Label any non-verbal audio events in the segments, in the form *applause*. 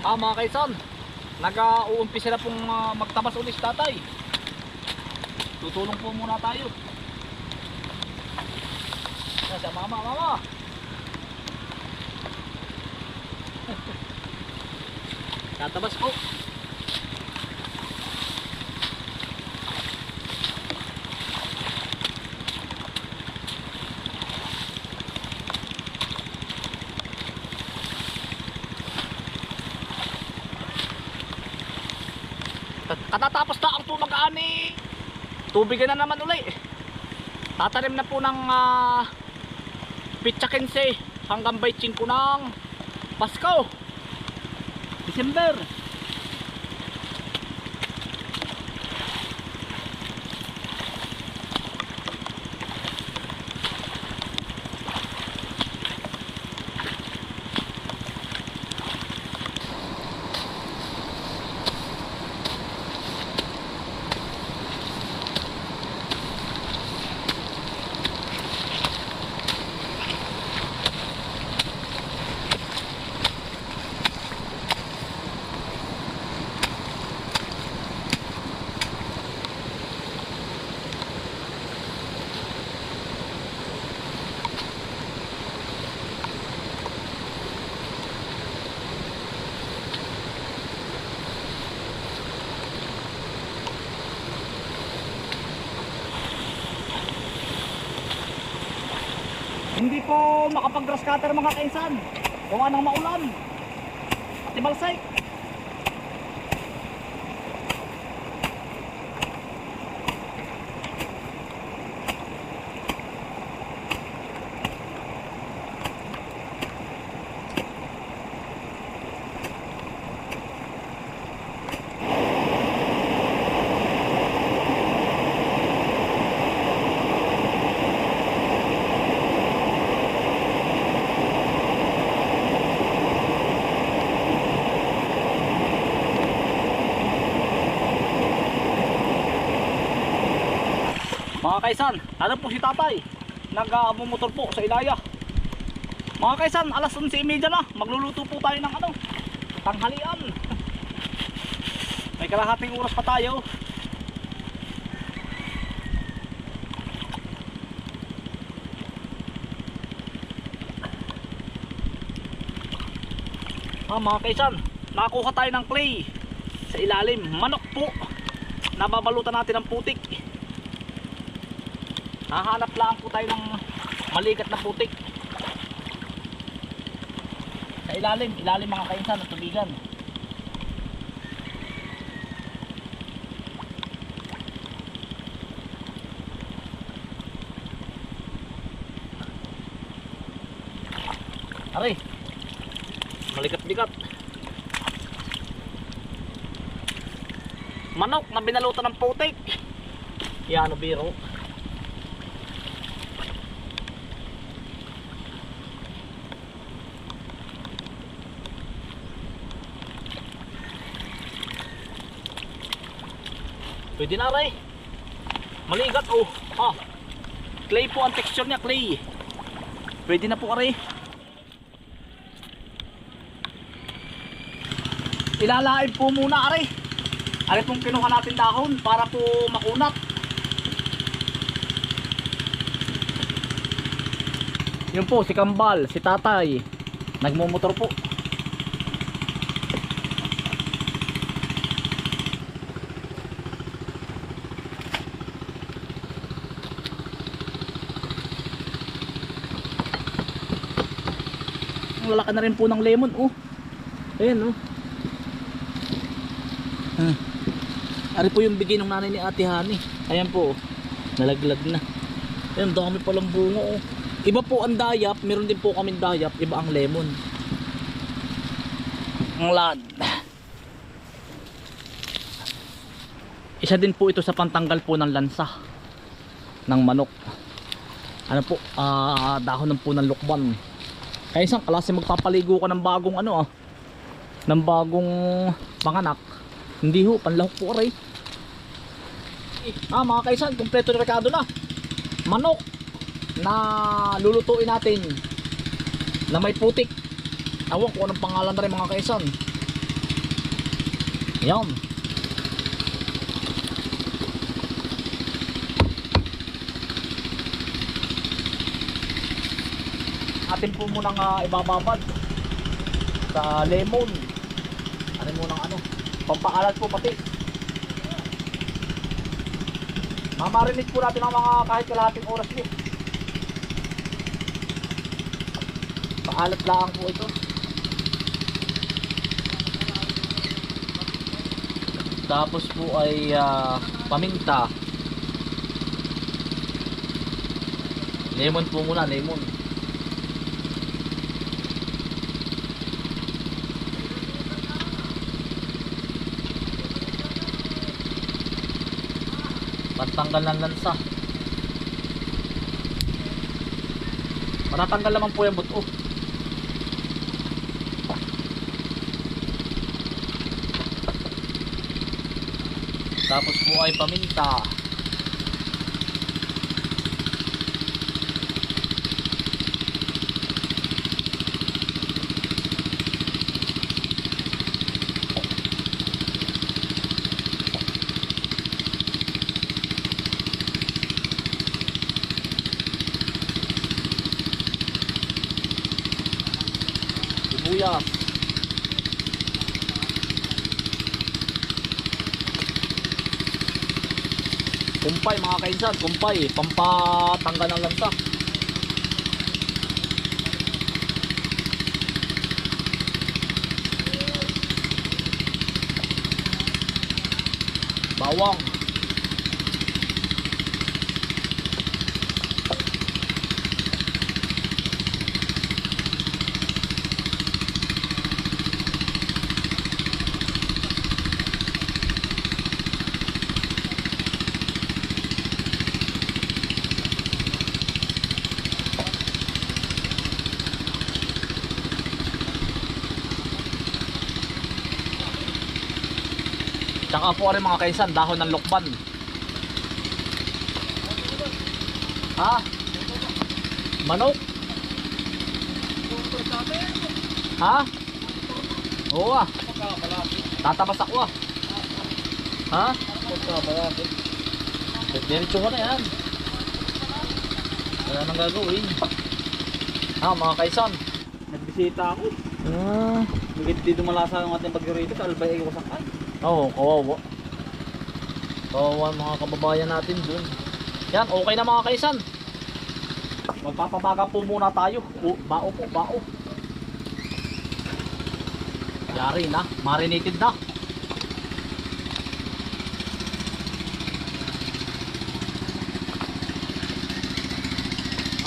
Ah mga kaisan, nag-uumpisa na pong ah, magtabas ulit tatay. Tutulong po muna tayo. Siya, mama, mama. *laughs* Tatabas po. Katatapos na ang po mag-ani. Tubigan na naman uli. Tatanim na po ng uh, pitsa 15 hanggang 25 ng Pasko. December. Hindi po makapag-grass cutter mga kainsan. Kung anong maulan. At ibalsay. Mga kaisan, ano po si tatay? Nag-mumotor po sa Ilaya. Mga kaisan, alas 11.30 na. Magluluto po tayo ng ano, tanghalian. *laughs* May kalahating oras pa tayo. Ah, mga kaisan, nakakuha tayo ng clay sa ilalim. Manok po. Nababalutan natin ng putik. Hahanap lang po tayo ng maligat na putik. Sa ilalim, ilalim mga kainsan ng tubigan. Aray, maligat-bigat. Manok na binalutan ng putik. Yan, biro. Pwede na rin. Maligat oh. Ah. Clay po ang texture niya, clay. Pwede na po rin. Ilalain po muna are. Are pong kinuha natin dahon para po makunat. Yun po si Kambal, si Tatay. Nagmumotor po. Ang lalaki na rin po ng lemon, oh. Ayan, oh. Ah. Ari po yung bigay ng nanay ni Ate Hani. Ayan po, oh. Nalaglag na. Ayan, dami palang bunga, oh. Iba po ang dayap, meron din po kaming dayap, iba ang lemon. Ang lad. Isa din po ito sa pantanggal po ng lansa ng manok. Ano po, ah dahon ng po ng lukban. Kaya isang klase magpapaligo ka ng bagong ano ah. Ng bagong panganak. Hindi ho, panlahok po aray. Ah mga kaisan, kompleto na rekado na. Manok na lulutuin natin na may putik. Awan ko anong pangalan na rin mga kaisan. Yan. Atin po munang uh, ibababad sa lemon. Atin munang ano, pampaalat po pati. Mamarinig po natin ang mga kahit kalahating oras po. Paalat lang po ito. Tapos po ay ah, paminta. Lemon po muna, lemon. Pantanggal ng lansa. Matatanggal naman po yung buto. Tapos po ay paminta. Kumpay mga kainsan, kumpay, pampatanggal ng lansa. Bawang. Tsaka po rin mga kaisan, dahon ng lukban. Ha? Manok? Ha? Oo ah. Tatabas ako ah. Ha? Diretso ka na yan. Wala nang gagawin. Ha mga kaisan. Nagbisita ako. Ah. Hindi dumalasa ang ating bagyo rito sa Albay ay wasakay. Oo, oh, kawawa. Kawawa mga kababayan natin dun. Yan, okay na mga kaisan. Magpapabaga po muna tayo. O, bao po, bao. Yari na, marinated na.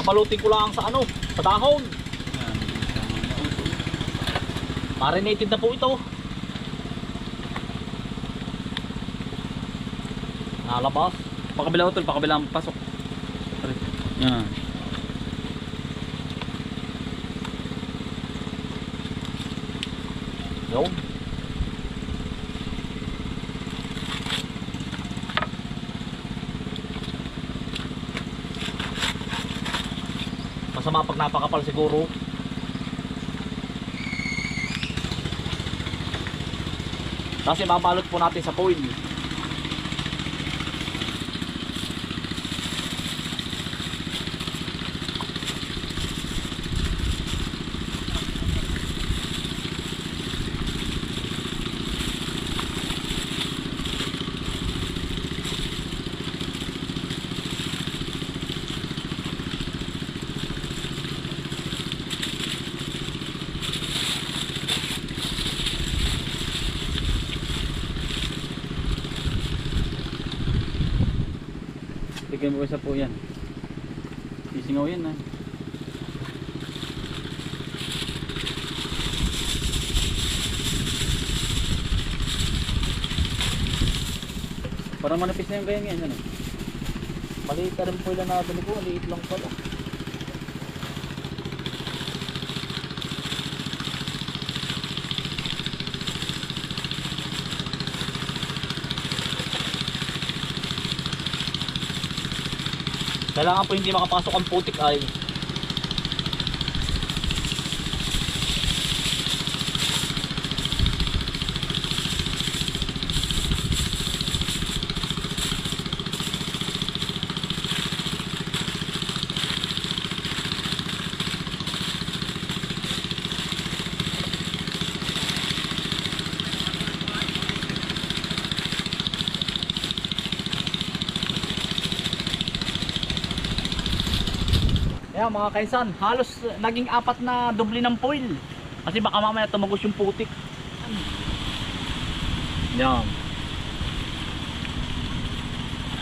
Nabalutin ko lang sa ano, sa dahon. Marinated na po ito. Nalabas. Pakabila utol, pakabila ang pasok. Yan. Yun. Masama pag napakapal siguro. Kasi mabalot po natin sa foil. Bigyan mo isa po yan. Isingaw yan ha. Parang manapis na yung ganyan yan. Ano? Maliit na rin po ilan nabili ko. Maliit lang pala. Kailangan po hindi makapasok ang putik ay Ayan mga kaisan, halos naging apat na doble ng foil. Kasi baka mamaya tumagos yung putik. Yan.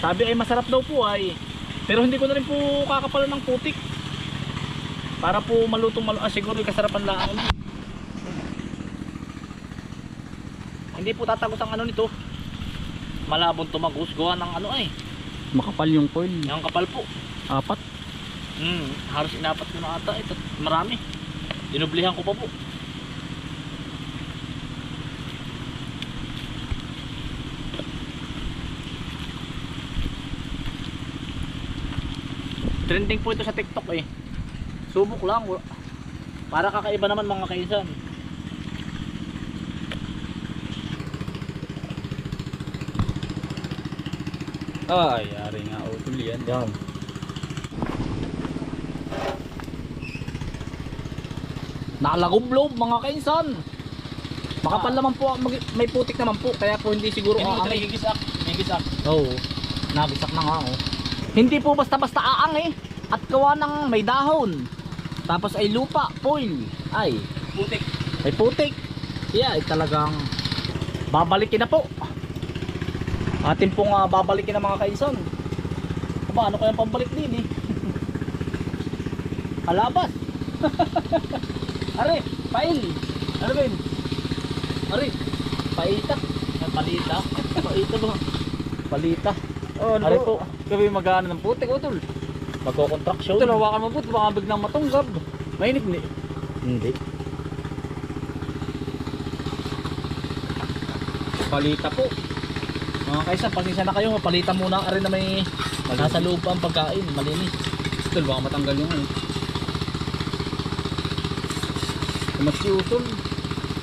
Sabi ay masarap daw po ay. Pero hindi ko na rin po kakapalan ng putik. Para po malutong malu ah, siguro yung kasarapan lang. Hindi po tatagos ang ano nito. Malabong tumagos gawa ng ano ay. Makapal yung foil. Yung kapal po. Apat. Hmm, halos inapat ko na ata ito. Marami. Dinublihan ko pa po. Trending po ito sa TikTok eh. Subok lang. Para kakaiba naman mga kaisan. Ay, yari nga utol yan. Yan. Nakalagoblob mga kaisan. Makapal naman po, mag- may putik naman po, kaya po hindi siguro ito aangay. nagigisak. Nagigisak. Oo, nabisak na nga oh. Hindi po basta-basta aang eh. At gawa ng may dahon. Tapos ay lupa, foil. Ay, Putik. may putik. Yeah, ay talagang babalikin na po. Atin pong ah, babalikin na mga kaisan. Aba, ano kayang pambalik din eh? *laughs* Alabas. *laughs* Are, pail. Ano ba yun? Are, paita. Ay, palita. Paita ba? Palita. Oh, ano Ari po? Gabi magana ng putik utol. Magkocontraction. Utol, hawakan mo po. Baka biglang matunggab. Mainit ni. Hindi. Palita po. Mga kaisa, pasensya na kayo. Palitan muna ka rin na may nasa loob ang pagkain. Malinis. Utol, baka matanggal yung ano. Kumatsi utol.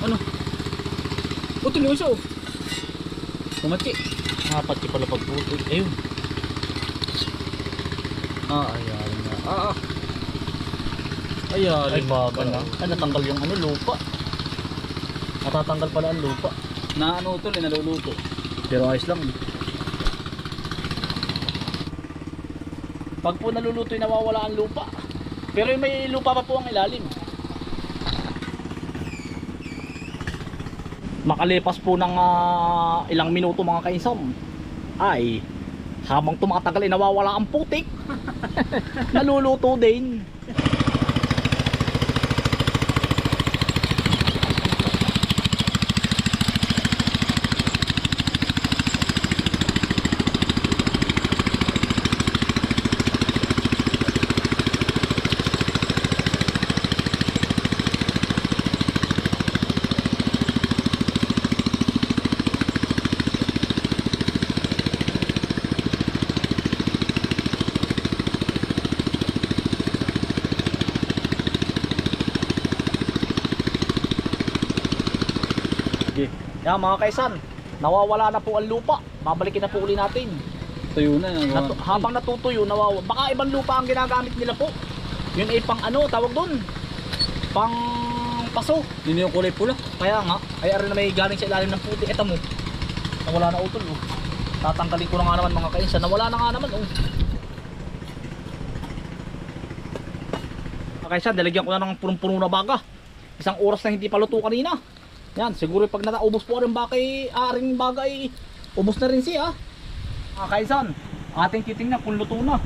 Ano? Utol yung uso. Kumatsi. Ah, pati pala pagputik. Ayun. Ah, ayan nga. Ah, ah. Ayan. Ay, baga na. Ay, natanggal yung ano, lupa. Natatanggal pala ang lupa. Na ano utol, eh, naluluto. Pero ayos lang. Pag po naluluto, nawawala ang lupa. Pero may lupa pa po ang ilalim. Makalipas po ng ah, ilang minuto mga kaisam, ay habang tumatagal ay nawawala ang putik. *laughs* Naluluto din. Yan mga kaisan, nawawala na po ang lupa. Babalikin na po uli natin. Tuyo na. Natu- habang natutuyo, nawawa. Baka ibang lupa ang ginagamit nila po. Yun ay pang ano, tawag doon. Pang paso. Yun yung kulay pula. Kaya nga, ay arin na may galing sa ilalim ng puti. Eto mo. Nawala na utol oh. Tatanggalin ko na nga naman mga kainsa. Nawala na nga naman oh. Mga kainsa, dalagyan ko na ng punong-puno na baga. Isang oras na hindi pa luto kanina. Yan, siguro pag nataubos po rin bakay, aring bagay, ubos na rin siya. Mga kaisan, ating titingnan kung luto na.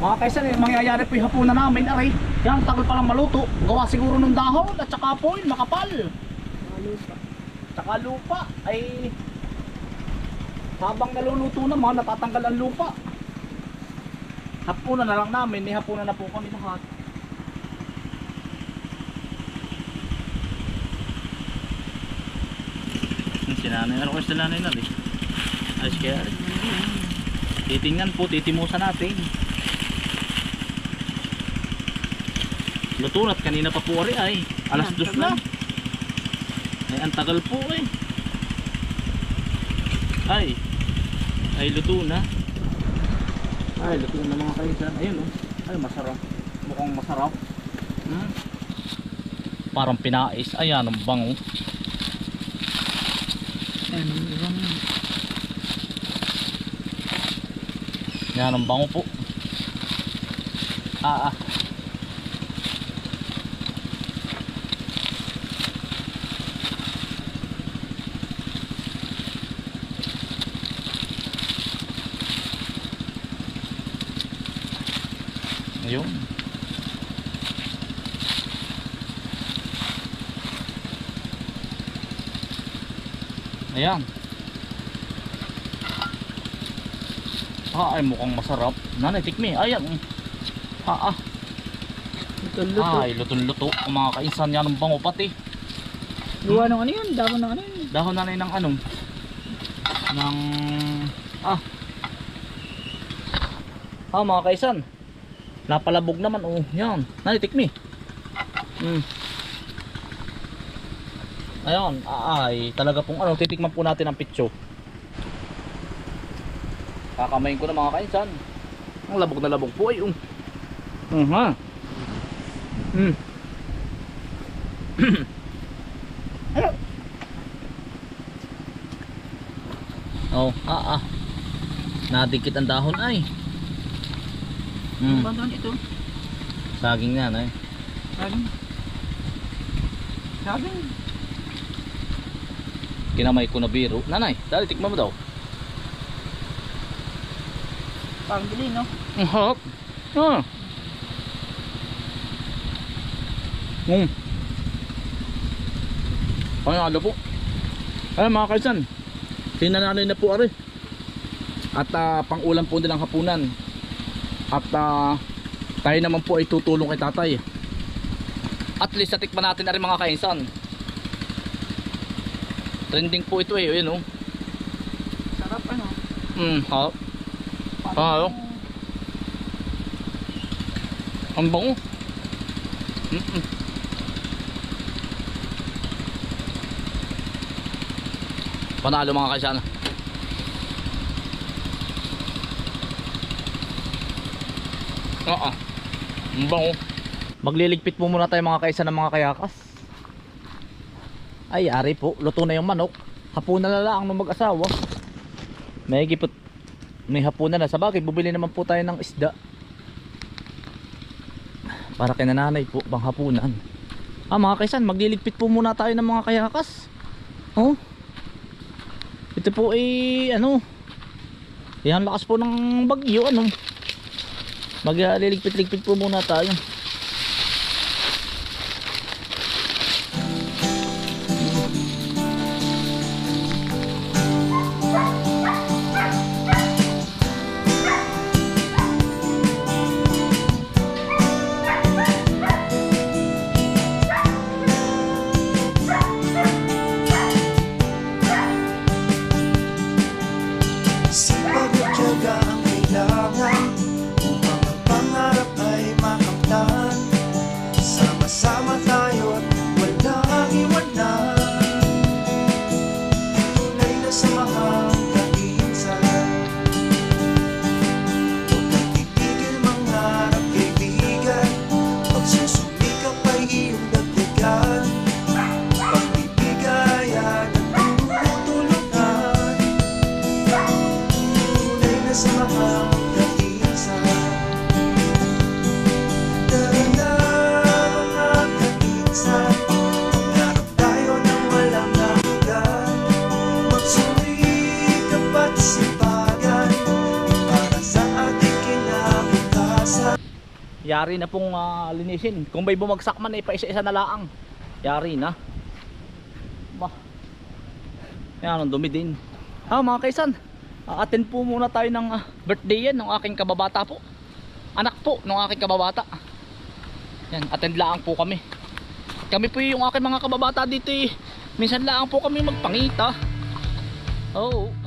Mga kaisan, eh, mangyayari po yung hapunan namin, aray. Yan, tagal palang maluto. Gawa siguro ng dahon at saka po yun, makapal. Tsaka lupa ay habang naluluto naman, natatanggal ang lupa. Hapunan na lang namin, may hapunan na po kami lahat. Sinanay, ano ko yung sinanay na rin? Ayos kaya rin. Titingnan po, titimusan natin. Luto na't kanina pa po rin ay. Alas dos na. Ay, ang tagal po eh. Ay. Ay, luto na. Ay, luto na mga kaisan. Ayun oh. Ay, masarap. Mukhang masarap. Hmm. Parang pinais. Ayan, ang bango. Ayan, ang ibang Yan ang bango po. Ah, ah. Ayun. Ayan. Ah, ay mukhang masarap. Nanay, tikmi. Ayan. Ah, ah. luto-luto. Ay, lutong-luto. Ang mga kainsan yan ng bango pati. Gawa ng ano yun? Dahon ng ano yun? Dahon nanay ng anong? Ng... Ah. Ah, mga kaisan. Napalabog naman. Oh, yan. Nanay, tikmi. Hmm. Ayun. Ay, talaga pong ano, titikman po natin ang pitso. Kakamayin ko na mga kaisan. Ang labog na labog po ay um. Uh -huh. Mm. oh, ah ah. Nadikit ang dahon ay. Mm. Ano ba ito? Saging yan ay. Saging. Saging. Kinamay ko na biro. Nanay, dali tikman mo daw. Parang bili, no? Ang harap. Ah. Mm. Panalo po. Ay mga kaisan. Tinananay na po ari. At ah, pang-ulam po nilang hapunan. At ah, tayo naman po ay tutulong kay tatay. At least natikman natin na rin mga kaisan. Trending po ito eh. Ayun oh. Sarap, ano? Mm, harap. Ah, ano? Ang bango. Mm -mm. Panalo mga kasyana. Oo. Ang. Magliligpit po muna tayo mga kaisa ng mga kayakas. Ay, ari po. Luto na yung manok. Hapunan na lang ng mag-asawa. May gipot. May hapunan na. Sa bagay, bubili naman po tayo ng isda. Para kay nanay po, pang hapunan. Ah, mga kaisan, magliligpit po muna tayo ng mga kayakas. Oh. Ito po ay ano. Yan lakas po ng bagyo ano. Magliligpit-ligpit po muna tayo. Yari na pong ah, linisin. Kung may bumagsak man, eh, pa isa-isa na laang. Yari na. Ba. Yan, ang dumi din. Ah, mga kaisan. Aatin po muna tayo ng ah, birthday yan ng aking kababata po. Anak po ng aking kababata. Yan, attend laang po kami. Kami po yung aking mga kababata dito eh. Minsan laang po kami magpangita. Oo.